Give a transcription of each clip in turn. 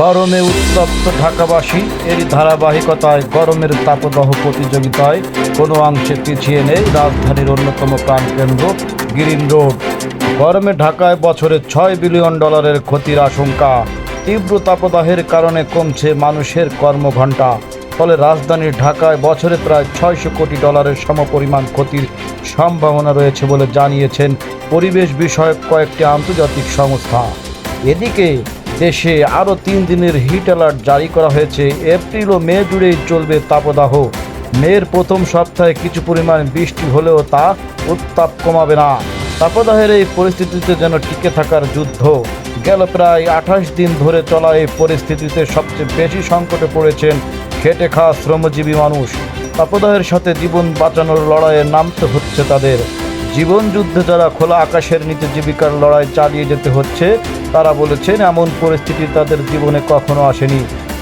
গরমে উত্তপ্ত ঢাকাবাসী, এর ধারাবাহিকতায় গরমের তাপদাহ প্রতিযোগিতায় কোনো অংশে পিছিয়ে নেই রাজধানীর অন্যতম প্রাণকেন্দ্র গ্রিন রোড। গরমে ঢাকায় বছরে ছয় বিলিয়ন ডলারের ক্ষতির আশঙ্কা। তীব্র তাপদাহের কারণে কমছে মানুষের কর্মঘণ্টা। ফলে রাজধানীর ঢাকায় বছরে প্রায় ছয়শো কোটি ডলারের সমপরিমাণ ক্ষতির সম্ভাবনা রয়েছে বলে জানিয়েছেন পরিবেশ বিষয়ক কয়েকটি আন্তর্জাতিক সংস্থা। এদিকে দেশে আরও তিন দিনের হিট অ্যালার্ট জারি করা হয়েছে। এপ্রিল ও মে জুড়েই চলবে তাপদাহ। মের প্রথম সপ্তাহে কিছু পরিমাণ বৃষ্টি হলেও তা উত্তাপ কমাবে না। তাপদাহের এই পরিস্থিতিতে যেন টিকে থাকার যুদ্ধ। গেল প্রায় আঠাশ দিন ধরে চলা এই পরিস্থিতিতে সবচেয়ে বেশি সংকটে পড়েছেন খেটে খাওয়া শ্রমজীবী মানুষ। তাপদাহের সাথে জীবন বাঁচানোর লড়াইয়ে নামতে হচ্ছে তাদের। জীবন যুদ্ধে যারা খোলা আকাশের নিচে জীবিকার লড়াই চালিয়ে যেতে হচ্ছে, তারা বলেছেন, এমন পরিস্থিতি তাদের জীবনে কখনো আসেনি।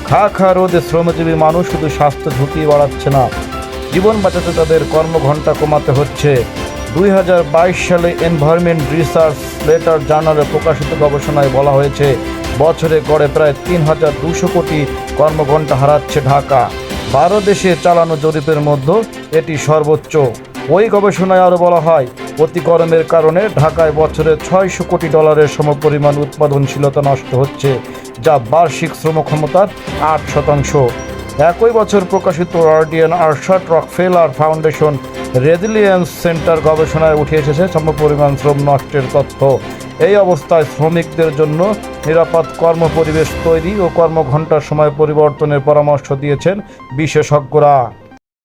খা খা রোদে শ্রমজীবী মানুষ শুধু স্বাস্থ্য ঝুঁকি বাড়াচ্ছে না, জীবন বাঁচাতে তাদের কর্মঘণ্টা কমাতে হচ্ছে। দুই হাজার বাইশ সালে এনভায়রনমেন্ট রিসার্চ লেটার জার্নালে প্রকাশিত গবেষণায় বলা হয়েছে, বছরে গড়ে প্রায় তিন হাজার দুশো কোটি কর্মঘণ্টা হারাচ্ছে ঢাকা। বারো দেশে চালানো জরিপের মধ্যে এটি সর্বোচ্চ। ওই গবেষণায় আরও বলা হয় অতি গরমের কারণে ঢাকায় বছরে ছয়শো কোটি ডলারের সমপরিমাণ উৎপাদনশীলতা নষ্ট হচ্ছে, যা বার্ষিক শ্রমক্ষমতার আট শতাংশ। একই বছর প্রকাশিত আর্ডিয়ান Arsht Rockefeller Foundation Resilience Center গবেষণায় উঠে এসেছে সমপরিমাণ শ্রম নষ্টের তথ্য। এই অবস্থায় শ্রমিকদের জন্য নিরাপদ কর্মপরিবেশ তৈরি ও কর্মঘণ্টার সময় পরিবর্তনের পরামর্শ দিয়েছেন বিশেষজ্ঞরা।